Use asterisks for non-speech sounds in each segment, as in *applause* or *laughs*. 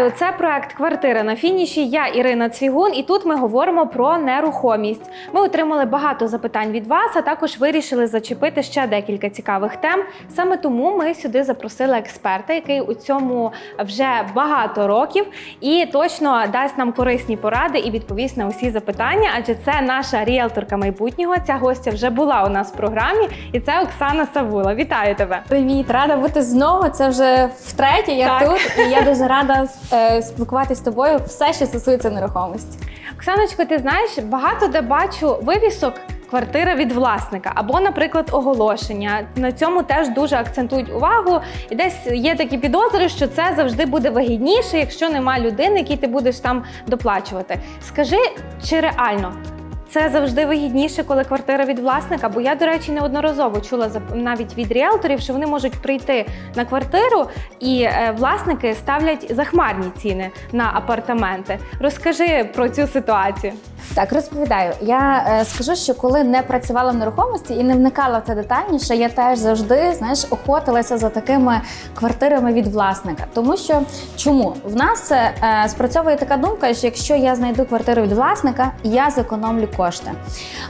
Вітаю! Це проект Квартира на фініші. Я Ірина Цвігун, і тут ми говоримо про нерухомість. Ми отримали багато запитань від вас, а також вирішили зачепити ще декілька цікавих тем. Саме тому ми сюди запросили експерта, який у цьому вже багато років і точно дасть нам корисні поради і відповість на усі запитання. Адже це наша ріелторка майбутнього. Ця гостя вже була у нас в програмі, і це Оксана Савула. Вітаю тебе! Привіт, рада бути знову. Це вже втретє. Я Так. тут, і я дуже рада е, спілкуватися з тобою. Все, що стосується нерухомості. Оксаночко, ти знаєш, багато де бачу вивісок. Квартира від власника або, наприклад, оголошення. На цьому теж дуже акцентують увагу. І десь є такі підозри, що це завжди буде вигідніше, якщо нема людини, якій ти будеш там доплачувати. Скажи, чи реально це завжди вигідніше, коли квартира від власника? Бо я, до речі, неодноразово чула навіть від ріелторів, що вони можуть прийти на квартиру, і е, власники ставлять захмарні ціни на апартаменти. Розкажи про цю ситуацію. Так, розповідаю. Я е, скажу, що коли не працювала в нерухомості і не вникала в це детальніше, я теж завжди знаєш, охотилася за такими квартирами від власника. Тому що чому в нас е, е, спрацьовує така думка, що якщо я знайду квартиру від власника, я зекономлю кошти.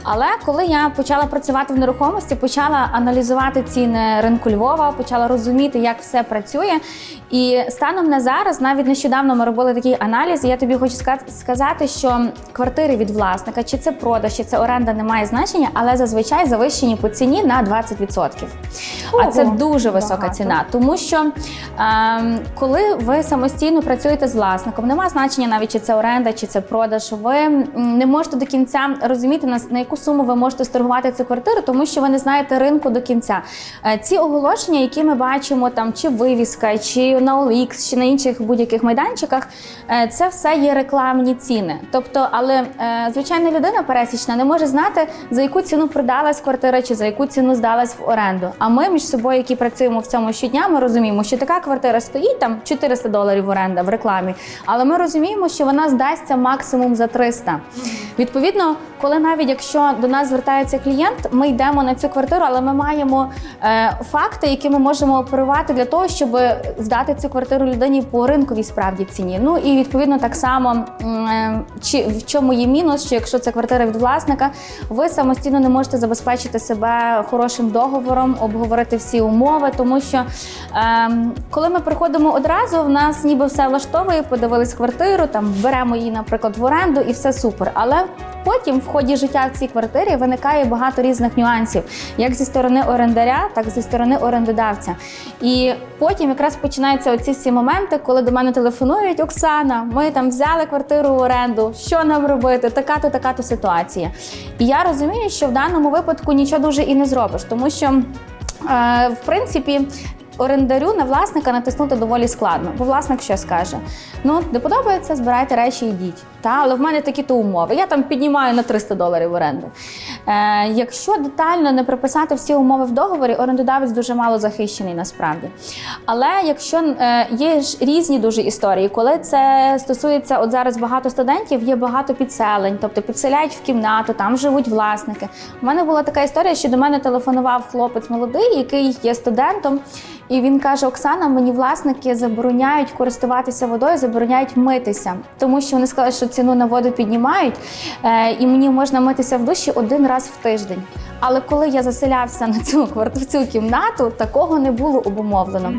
Але коли я почала працювати в нерухомості, почала аналізувати ціни ринку Львова, почала розуміти, як все працює. І станом на зараз, навіть нещодавно ми робили такий аналіз. І я тобі хочу ска- сказати, що квартири від власника, чи це продаж, чи це оренда, не має значення, але зазвичай завищені по ціні на 20%. А це дуже висока багато. ціна, тому що ем, коли ви самостійно працюєте з власником, немає значення навіть чи це оренда, чи це продаж. Ви не можете до кінця розуміти на, на яку суму ви можете сторгувати цю квартиру, тому що ви не знаєте ринку до кінця. Е, Ці оголошення, які ми бачимо, там чи вивіска, чи на OLX, чи на інших будь-яких майданчиках, е, це все є рекламні ціни. Тобто, але е, звичайна людина пересічна не може знати, за яку ціну продалась квартира, чи за яку ціну здалась в оренду. А ми між собою, які працюємо в цьому щодня, ми розуміємо, що така квартира стоїть там 400 доларів оренда в рекламі, але ми розуміємо, що вона здасться максимум за 300. Відповідно, коли навіть якщо до нас звертається клієнт, ми йдемо на цю квартиру, але ми маємо е, факти, які ми можемо оперувати для того, щоб здати цю квартиру людині по ринковій справді ціні. Ну і відповідно так само, е, чи в чому є мінус, що якщо це квартира від власника, ви самостійно не можете забезпечити себе хорошим договором, обговорити всі умови, тому що е, коли ми приходимо одразу, в нас ніби все влаштовує, подивились квартиру, там беремо її, наприклад, в оренду, і все супер. Але потім в ході життя в цій квартирі виникає багато різних нюансів, як зі сторони орендаря, так і зі сторони орендодавця. І потім якраз починаються оці всі моменти, коли до мене телефонують Оксана, ми там взяли квартиру в оренду. Що нам робити? Така-то, така-то ситуація. І я розумію, що в даному випадку нічого дуже і не зробиш, тому що е, в принципі. Орендарю на власника натиснути доволі складно, бо власник що скаже: ну не подобається, збирайте речі, йдіть. Та але в мене такі то умови. Я там піднімаю на 300 доларів оренду. Е, якщо детально не прописати всі умови в договорі, орендодавець дуже мало захищений насправді. Але якщо е, є ж різні дуже історії, коли це стосується, от зараз багато студентів, є багато підселень, тобто підселяють в кімнату, там живуть власники. У мене була така історія, що до мене телефонував хлопець молодий, який є студентом. І він каже: Оксана, мені власники забороняють користуватися водою, забороняють митися, тому що вони сказали, що ціну на воду піднімають, е, і мені можна митися в душі один раз в тиждень. Але коли я заселявся на цю квартиру, в цю кімнату, такого не було обумовлено.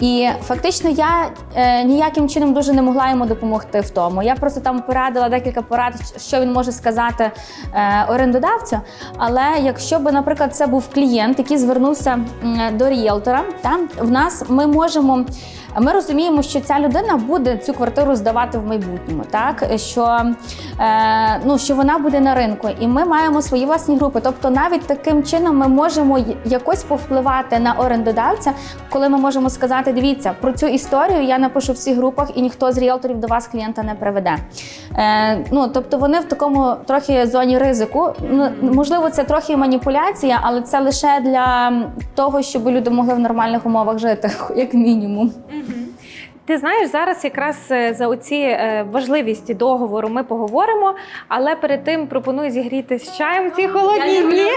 І фактично я е, ніяким чином дуже не могла йому допомогти в тому. Я просто там порадила декілька порад, що він може сказати е, орендодавцю. Але якщо би, наприклад, це був клієнт, який звернувся м, до ріелтора, там в нас ми можемо. Ми розуміємо, що ця людина буде цю квартиру здавати в майбутньому, так що, е, ну, що вона буде на ринку, і ми маємо свої власні групи. Тобто, навіть таким чином ми можемо якось повпливати на орендодавця, коли ми можемо сказати: дивіться, про цю історію я напишу в всіх групах, і ніхто з ріелторів до вас клієнта не приведе. Е, ну тобто вони в такому трохи зоні ризику. Ну, можливо, це трохи маніпуляція, але це лише для того, щоб люди могли в нормальних умовах жити, *laughs* як мінімум. Ти знаєш, зараз якраз е, за оці важливісті важливість договору ми поговоримо, але перед тим пропоную зігріти з чаєм ці холодні дні.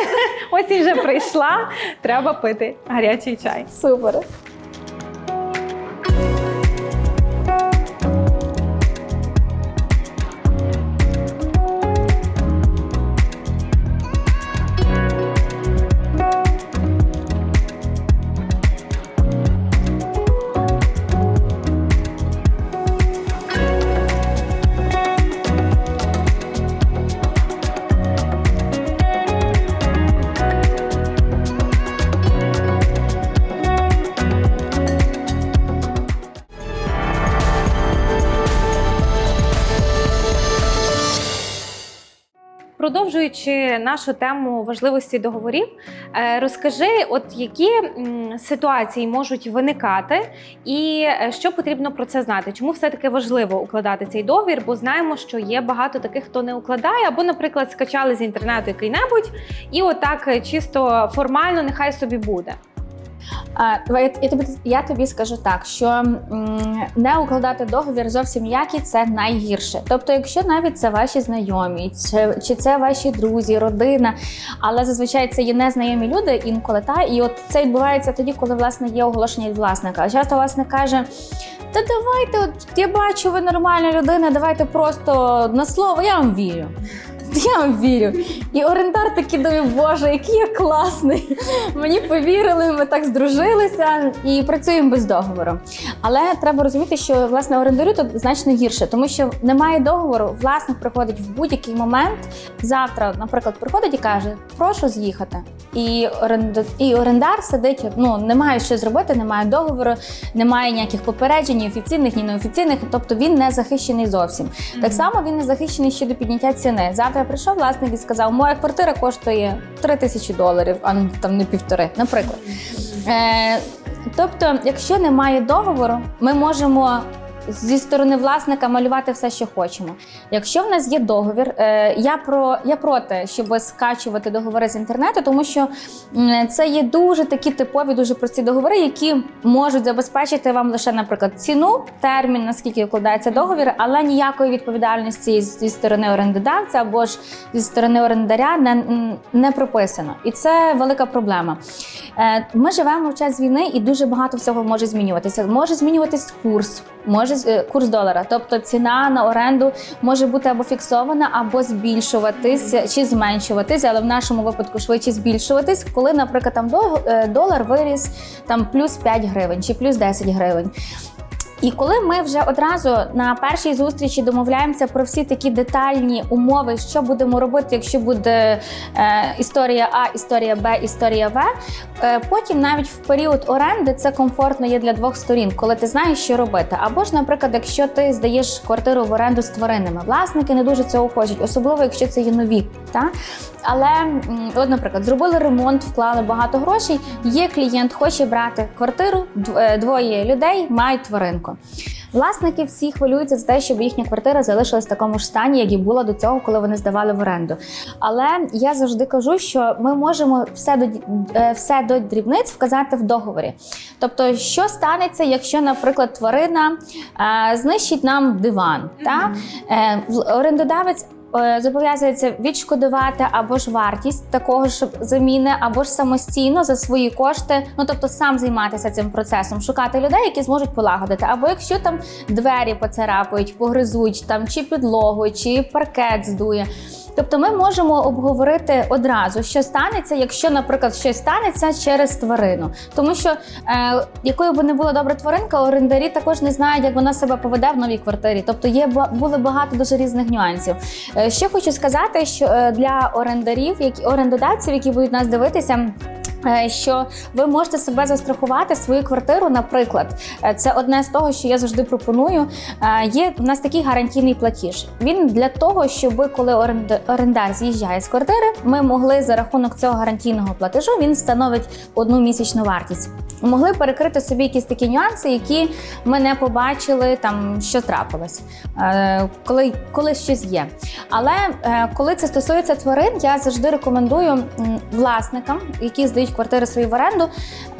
Ось і вже прийшла. Треба пити гарячий чай. Супер. Продовжуючи нашу тему важливості договорів, е, розкажи, от які ситуації можуть виникати, і е, що потрібно про це знати? Чому все таки важливо укладати цей договір? Бо знаємо, що є багато таких, хто не укладає, або, наприклад, скачали з інтернету який-небудь, і отак е, чисто формально нехай собі буде. Я, тобі, я тобі скажу так, що не укладати договір зовсім ніякий це найгірше. Тобто, якщо навіть це ваші знайомі, чи, чи це ваші друзі, родина, але зазвичай це є незнайомі люди інколи та і от це відбувається тоді, коли власне є оголошення від власника. А часто власник каже. Та давайте, от я бачу, ви нормальна людина, давайте просто на слово, я вам вірю. Я вам вірю. І орендар такий думає, боже, який я класний. Мені повірили, ми так здружилися і працюємо без договору. Але треба розуміти, що власне орендарю тут значно гірше, тому що немає договору. Власник приходить в будь-який момент. Завтра, наприклад, приходить і каже: Прошу з'їхати. І орендар, і орендар сидить, ну немає що зробити, немає договору, немає ніяких попереджень, ні офіційних, ні неофіційних. Тобто він не захищений зовсім. Так само він не захищений щодо підняття ціни. Завтра прийшов власник і сказав, моя квартира коштує 3 тисячі доларів, а не там не півтори, наприклад. Е, тобто, якщо немає договору, ми можемо. Зі сторони власника малювати все, що хочемо. Якщо в нас є договір, е, я про я проти, щоб скачувати договори з інтернету, тому що це є дуже такі типові, дуже прості договори, які можуть забезпечити вам лише, наприклад, ціну, термін, наскільки вкладається договір, але ніякої відповідальності зі сторони орендодавця або ж зі сторони орендаря не, не прописано. І це велика проблема. Е, Ми живемо в час війни, і дуже багато всього може змінюватися. Може змінюватись курс, може з- е, курс долара, тобто ціна на оренду може бути або фіксована, або збільшуватись чи зменшуватись, але в нашому випадку швидше збільшуватись, коли, наприклад, там е, долар виріс там плюс 5 гривень чи плюс 10 гривень. І коли ми вже одразу на першій зустрічі домовляємося про всі такі детальні умови, що будемо робити, якщо буде е, історія А, історія Б, історія В, е, потім навіть в період оренди це комфортно є для двох сторін, коли ти знаєш, що робити. Або ж, наприклад, якщо ти здаєш квартиру в оренду з тваринами, власники не дуже цього хочуть, особливо якщо це є нові. Та? Але, от, наприклад, зробили ремонт, вклали багато грошей. Є клієнт, хоче брати квартиру, е, двоє людей мають тваринку. Власники всі хвилюються за те, щоб їхня квартира залишилась в такому ж стані, як і була до цього, коли вони здавали в оренду. Але я завжди кажу, що ми можемо все до е, все до дрібниць вказати в договорі. Тобто, що станеться, якщо, наприклад, тварина е, знищить нам диван, та? Е, орендодавець. Е, Зобов'язується відшкодувати або ж вартість такого ж заміни, або ж самостійно за свої кошти, ну тобто сам займатися цим процесом, шукати людей, які зможуть полагодити. Або якщо там двері поцарапають, погризуть там чи підлогу, чи паркет здує. Тобто ми можемо обговорити одразу, що станеться, якщо, наприклад, щось станеться через тварину. Тому що е, якою би не була добра тваринка, орендарі також не знають, як вона себе поведе в новій квартирі. Тобто є було багато дуже різних нюансів. Е, ще хочу сказати, що е, для орендарів, які орендодавців, які будуть нас дивитися. Е, Що ви можете себе застрахувати свою квартиру, наприклад, Е, це одне з того, що я завжди пропоную. Е, Є у нас такий гарантійний платіж. Він для того, щоб коли орендар з'їжджає з квартири, ми могли за рахунок цього гарантійного платежу він становить одну місячну вартість. Могли перекрити собі якісь такі нюанси, які ми не побачили, там що трапилось, коли, коли щось є. Але коли це стосується тварин, я завжди рекомендую власникам, які здають квартири свої в оренду.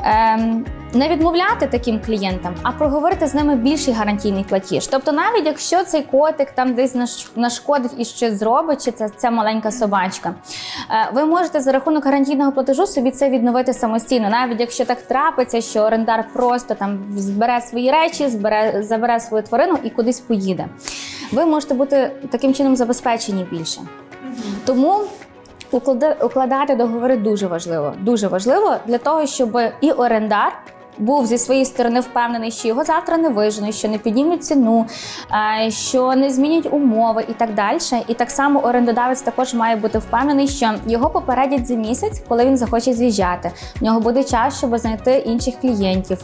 ем, не відмовляти таким клієнтам, а проговорити з ними більший гарантійний платіж. Тобто, навіть якщо цей котик там десь наш- нашкодить і щось зробить, чи це ця маленька собачка, е, ви можете за рахунок гарантійного платежу собі це відновити самостійно, навіть якщо так трапиться, що орендар просто там збере свої речі, збере забере свою тварину і кудись поїде. Ви можете бути таким чином забезпечені більше. Тому укладати договори дуже важливо. Дуже важливо для того, щоб і орендар. Був зі своєї сторони впевнений, що його завтра не виженуть, що не піднімуть ціну, е, що не змінять умови і так далі. І так само орендодавець також має бути впевнений, що його попередять за місяць, коли він захоче з'їжджати. В нього буде час, щоб знайти інших клієнтів.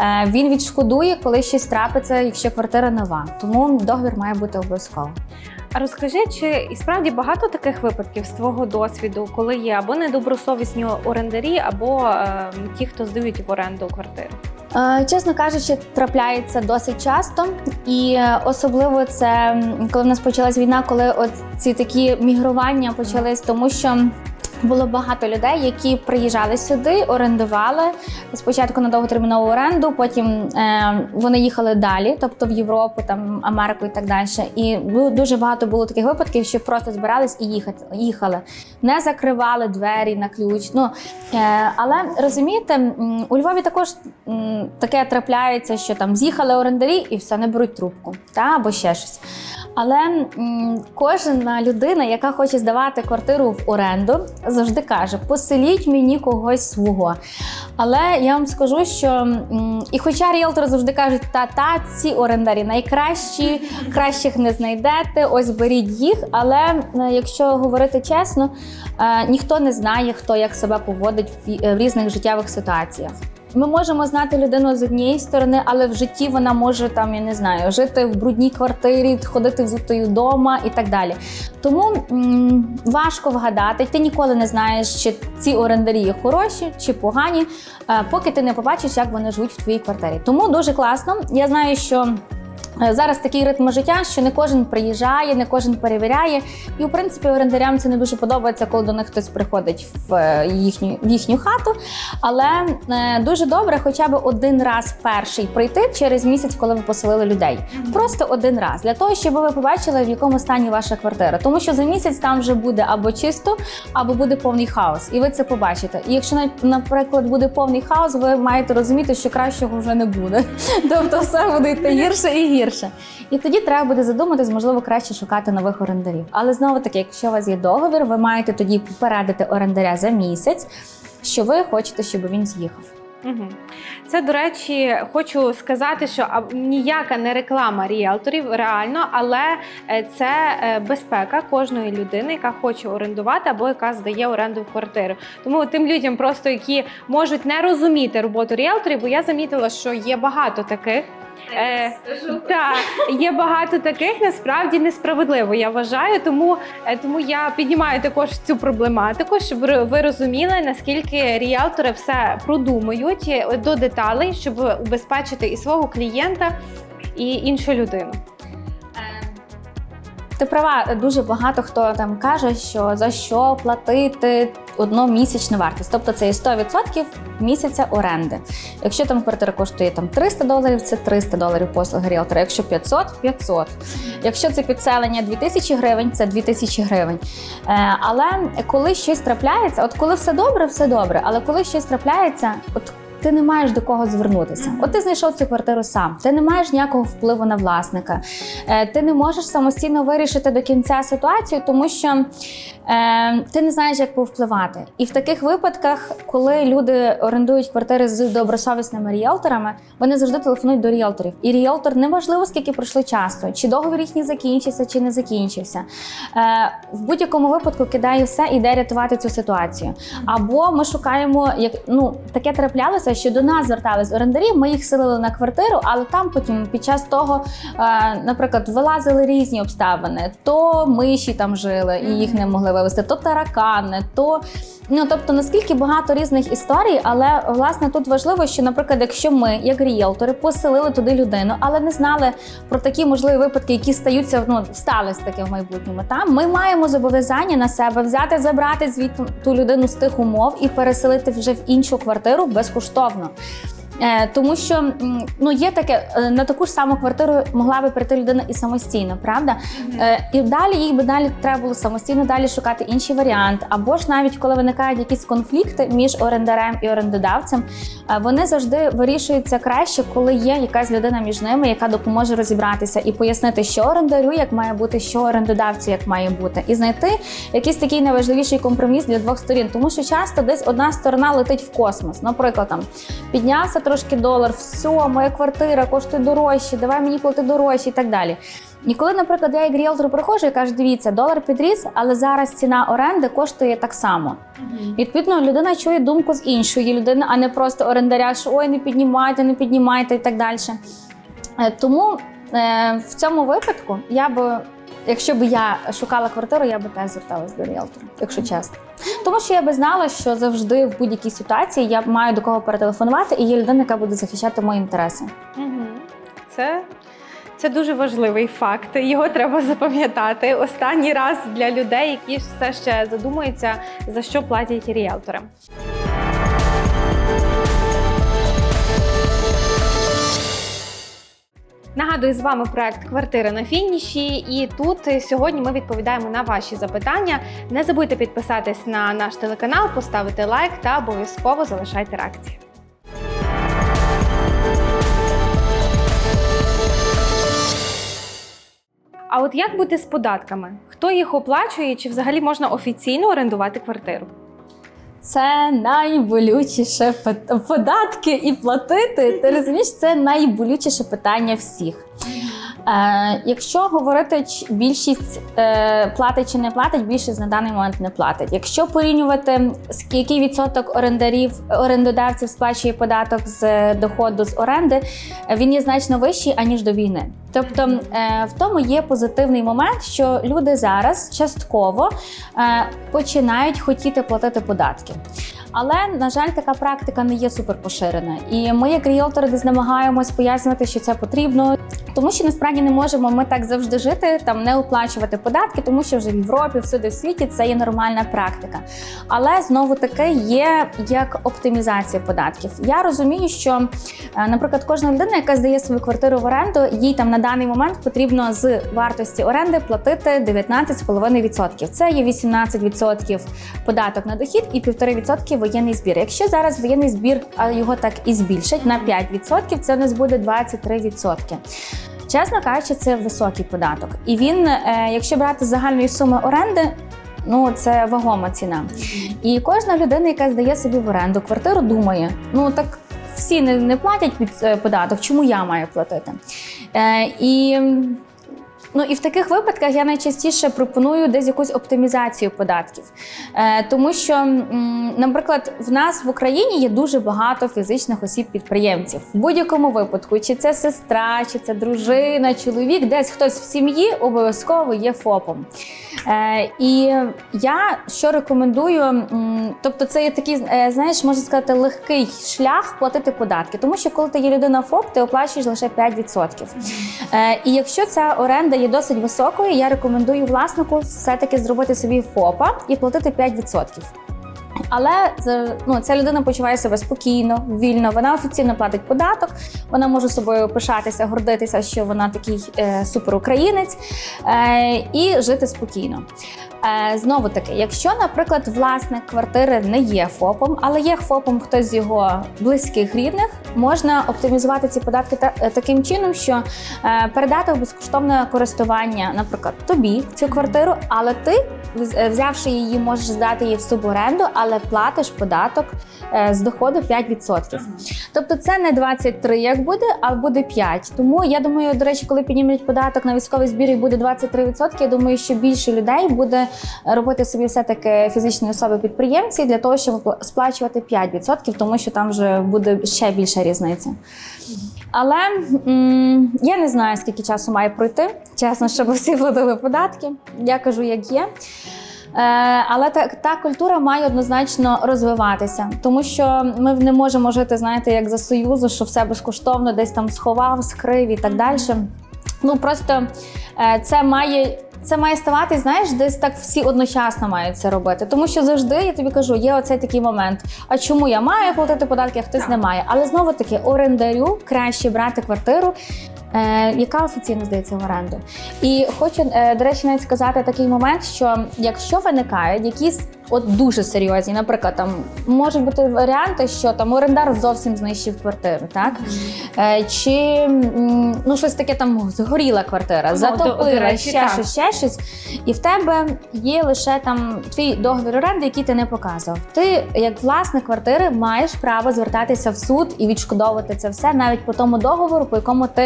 Е, Він відшкодує, коли щось трапиться, якщо квартира нова. Тому договір має бути обов'язково. А розкажи, чи і справді багато таких випадків з твого досвіду, коли є або недобросовісні орендарі, або е, ті, хто здають в оренду квартири? Е, Чесно кажучи, трапляється досить часто, і особливо це коли в нас почалась війна, коли от ці такі мігрування почались, тому що. Було багато людей, які приїжджали сюди, орендували спочатку на довготермінову оренду, потім е, вони їхали далі, тобто в Європу, там Америку і так далі. І дуже багато було таких випадків, що просто збирались і їхати, їхали, не закривали двері на ключ. Ну е, але розумієте, у Львові також таке трапляється, що там з'їхали орендарі і все не беруть трубку, та або ще щось. Але м, кожна людина, яка хоче здавати квартиру в оренду, завжди каже: поселіть мені когось свого. Але я вам скажу, що і хоча ріелтори завжди кажуть, та та ці орендарі найкращі, кращих не знайдете, ось беріть їх. Але е, якщо говорити чесно, е, ніхто не знає, хто як себе поводить в, в різних життєвих ситуаціях. Ми можемо знати людину з однієї сторони, але в житті вона може там, я не знаю, жити в брудній квартирі, ходити взутою вдома і так далі. Тому м, важко вгадати. Ти ніколи не знаєш, чи ці орендарі є хороші чи погані, е, поки ти не побачиш, як вони живуть в твоїй квартирі. Тому дуже класно. Я знаю, що. Е, Зараз такий ритм життя, що не кожен приїжджає, не кожен перевіряє. І в принципі орендарям це не дуже подобається, коли до них хтось приходить в е, їхню, в їхню хату. Але е, дуже добре хоча б один раз перший прийти через місяць, коли ви поселили людей. Просто один раз для того, щоб ви побачили, в якому стані ваша квартира. Тому що за місяць там вже буде або чисто, або буде повний хаос, і ви це побачите. І якщо на- наприклад буде повний хаос, ви маєте розуміти, що кращого вже не буде. *laughs* Тобто все буде йти гірше і гірше. І тоді треба буде задуматись, можливо, краще шукати нових орендарів. Але знову таки, якщо у вас є договір, ви маєте тоді попередити орендаря за місяць, що ви хочете, щоб він з'їхав. Це, до речі, хочу сказати, що ніяка не реклама ріелторів реально, але е, це е, безпека кожної людини, яка хоче орендувати або яка здає оренду в квартиру. Тому тим людям, просто які можуть не розуміти роботу ріелторів, бо я замітила, що є багато таких. Е, та, є багато таких, насправді несправедливо, я вважаю. Тому, е, тому я піднімаю також цю проблематику, щоб ви- розуміли, наскільки ріелтори все продумують е, до деталей, щоб убезпечити і свого клієнта, і іншу людину. Ти права, дуже багато хто там каже, що за що платити одномісячну вартість. Тобто це є 100% місяця оренди. Якщо там квартира коштує там 300 доларів, це 300 доларів послуги ріелтора. Якщо 500 – 500. Якщо це підселення 2000 гривень, це 2000 гривень. Е, але коли щось трапляється, от коли все добре, все добре. Але коли щось трапляється, от ти не маєш до кого звернутися. От ти знайшов цю квартиру сам, ти не маєш ніякого впливу на власника. Е, Ти не можеш самостійно вирішити до кінця ситуацію, тому що е, ти не знаєш, як повпливати. І в таких випадках, коли люди орендують квартири з добросовісними ріелторами, вони завжди телефонують до ріелторів. І ріелтор неважливо, скільки пройшло часу, чи договір їхній закінчився, чи не закінчився. Е, в будь-якому випадку кидає все і йде рятувати цю ситуацію. Або ми шукаємо, як ну таке траплялося, що до нас звертались орендарі. Ми їх селили на квартиру, але там потім під час того, е, наприклад, вилазили різні обставини. То миші там жили і їх не могли вивезти, то таракани, то ну тобто наскільки багато різних історій, але власне тут важливо, що, наприклад, якщо ми, як ріелтори, поселили туди людину, але не знали про такі можливі випадки, які стаються ну сталися таке в майбутньому. Там ми маємо зобов'язання на себе взяти, забрати звідти ту людину з тих умов і переселити вже в іншу квартиру безкоштовно. Е, тому що ну є таке е, на таку ж саму квартиру могла би прийти людина і самостійно, правда? Е, і далі їй би далі треба було самостійно далі шукати інший варіант. Або ж навіть коли виникають якісь конфлікти між орендарем і орендодавцем, вони завжди вирішуються краще, коли є якась людина між ними, яка допоможе розібратися і пояснити, що орендарю як має бути, що орендодавцю як має бути, і знайти якийсь такий найважливіший компроміс для двох сторін, тому що часто десь одна сторона летить в космос. Наприклад, там піднявся трошки долар, все, моя квартира коштує дорожче, давай мені плати дорожче і так далі. І коли, наприклад, я як ріелтор приходжу і кажу, дивіться, долар підріс, але зараз ціна оренди коштує так само. Відповідно, людина чує думку з іншої людини, а не просто орендаря, що ой, не піднімайте, не піднімайте і так далі. Е, Тому е, в цьому випадку я би якщо б я шукала квартиру, я би теж зверталась до ріелтора, якщо чесно. Тому що я би знала, що завжди в будь-якій ситуації я маю до кого перетелефонувати, і є людина, яка буде захищати мої інтереси. Це, це дуже важливий факт. Його треба запам'ятати. Останній раз для людей, які все ще задумуються, за що платять ріелтори. Нагадую, з вами проект Квартира на фініші. І тут е, сьогодні ми відповідаємо на ваші запитання. Не забудьте підписатись на наш телеканал, поставити лайк та обов'язково залишайте реакції. А от як бути з податками? Хто їх оплачує? Чи взагалі можна офіційно орендувати квартиру? Це найболючіше податки і платити. Ти розумієш, це найболючіше питання всіх. Е, якщо говорити, більшість е, платить чи не платить, більшість на даний момент не платить. Якщо порівнювати, ск- який відсоток орендарів, орендодавців сплачує податок з е, доходу з оренди, е, він є значно вищий аніж до війни. Тобто е, в тому є позитивний момент, що люди зараз частково е, починають хотіти платити податки. Але на жаль, така практика не є суперпоширена. І ми, як ріелтори, десь намагаємось пояснювати, що це потрібно, тому що насправді не можемо ми так завжди жити, там не оплачувати податки, тому що вже в Європі, всюди в світі це є нормальна практика. Але знову таки є як оптимізація податків. Я розумію, що, е, наприклад, кожна людина, яка здає свою квартиру в оренду, їй там на даний момент потрібно з вартості оренди платити 19,5%. Це є 18% податок на дохід і 1,5% воєнний збір. Якщо зараз воєнний збір його так і збільшать на 5%, це у нас буде 23%. Чесно кажучи, це високий податок. І він, е, якщо брати з загальної суми оренди, ну це вагома ціна. І кожна людина, яка здає собі в оренду квартиру, думає: ну так всі не, не платять під е, податок, чому я маю платити? Е, і Ну і в таких випадках я найчастіше пропоную десь якусь оптимізацію податків, е, тому що, м, наприклад, в нас в Україні є дуже багато фізичних осіб-підприємців. В будь-якому випадку, чи це сестра, чи це дружина, чоловік, десь хтось в сім'ї обов'язково є ФОПом. Е, і я що рекомендую, м, тобто це є такий, е, знаєш, можна сказати, легкий шлях платити податки, тому що коли ти є людина ФОП, ти оплачуєш лише 5%. Е, і якщо ця оренда є досить високою, я рекомендую власнику все-таки зробити собі ФОПа і платити 5%. Але ну, ця людина почуває себе спокійно, вільно. Вона офіційно платить податок. Вона може собою пишатися, гордитися, що вона такий е, суперукраїнець, е, і жити спокійно. Е, знову таки, якщо, наприклад, власник квартири не є ФОПом, але є ФОПом хтось з його близьких рідних, можна оптимізувати ці податки та, е, таким чином, що е, передати в безкоштовне користування, наприклад, тобі цю квартиру, але ти, е, взявши її, можеш здати її в суборенду, але платиш податок е, з доходу 5%. Тобто це не 23, як буде, а буде 5. Тому я думаю, до речі, коли піднімуть податок на військовий збір і буде 23%, я думаю, що більше людей буде робити собі все таки фізичні особи підприємці для того, щоб сплачувати 5%, тому що там вже буде ще більша різниця. Але м, я не знаю, скільки часу має пройти, чесно, щоб всі платили податки. Я кажу, як є. Е, але та, та культура має однозначно розвиватися, тому що ми не можемо жити, знаєте, як за союзу, що все безкоштовно десь там сховав, скрив і так далі. Ну просто е, це має. Це має ставати, знаєш, десь так всі одночасно мають це робити. Тому що завжди я тобі кажу, є оцей такий момент. А чому я маю платити податки, а хтось не має? Але знову таки орендарю краще брати квартиру, яка офіційно здається в оренду. І хочу, е, до речі, навіть сказати такий момент, що якщо виникають якісь от дуже серйозні, наприклад, там можуть бути варіанти, що там орендар зовсім знищив квартиру, так? Е, чи ну щось таке там згоріла квартира, Ну, затопила, до- до речі, ще так. щось, ще щось. І в тебе є лише там твій договір оренди, який ти не показував. Ти, як власник квартири, маєш право звертатися в суд і відшкодовувати це все навіть по тому договору, по якому ти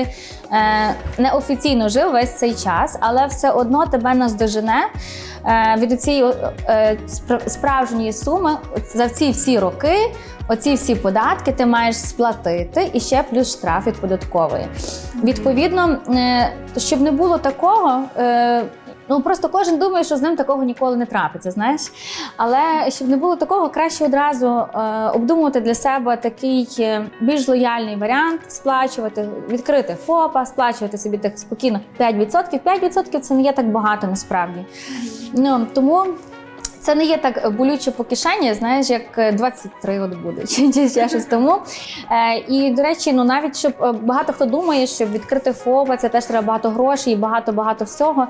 е, неофіційно жив весь цей час, але все одно тебе наздожене від цієї е, справжньої суми за ці всі роки. Оці всі податки ти маєш сплатити і ще плюс штраф від податкової. Відповідно, е, щоб не було такого, е, Ну просто кожен думає, що з ним такого ніколи не трапиться. Знаєш, але щоб не було такого, краще одразу е, обдумувати для себе такий е, більш лояльний варіант, сплачувати, відкрити ФОПа, сплачувати собі так спокійно 5%. 5% це не є так багато насправді. Ну тому. Це не є так болюче по кишені, знаєш, як 23 от буде, *laughs* чи, ще щось тому. Е, і, до речі, ну навіть щоб е, багато хто думає, що відкрити ФОПа це теж треба багато грошей і багато-багато всього.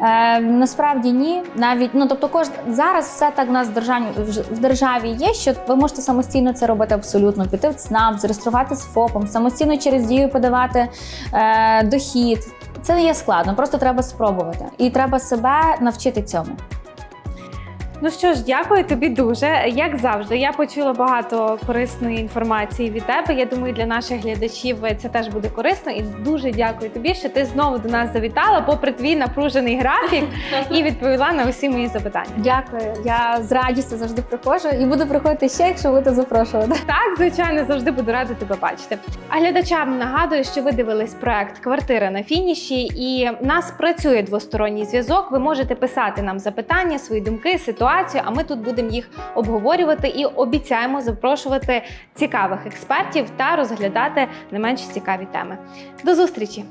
Е, насправді ні. Навіть ну тобто, кож зараз все так в нас в державі в державі є, що ви можете самостійно це робити абсолютно. Піти в ЦНАП, зареєструвати з ФОПом, самостійно через дію подавати е, дохід. Це не є складно, просто треба спробувати. І треба себе навчити цьому. Ну що ж, дякую тобі дуже. Як завжди, я почула багато корисної інформації від тебе. Я думаю, для наших глядачів це теж буде корисно. І дуже дякую тобі, що ти знову до нас завітала, попри твій напружений графік, і відповіла на усі мої запитання. Дякую. Я з радістю завжди приходжу і буду приходити ще, якщо будете запрошувати. Так, звичайно, завжди буду рада тебе бачити. А глядачам нагадую, що ви дивились проект Квартира на фініші, і в нас працює двосторонній зв'язок. Ви можете писати нам запитання, свої думки, ситуацію. А ми тут будемо їх обговорювати і обіцяємо запрошувати цікавих експертів та розглядати не менш цікаві теми. До зустрічі!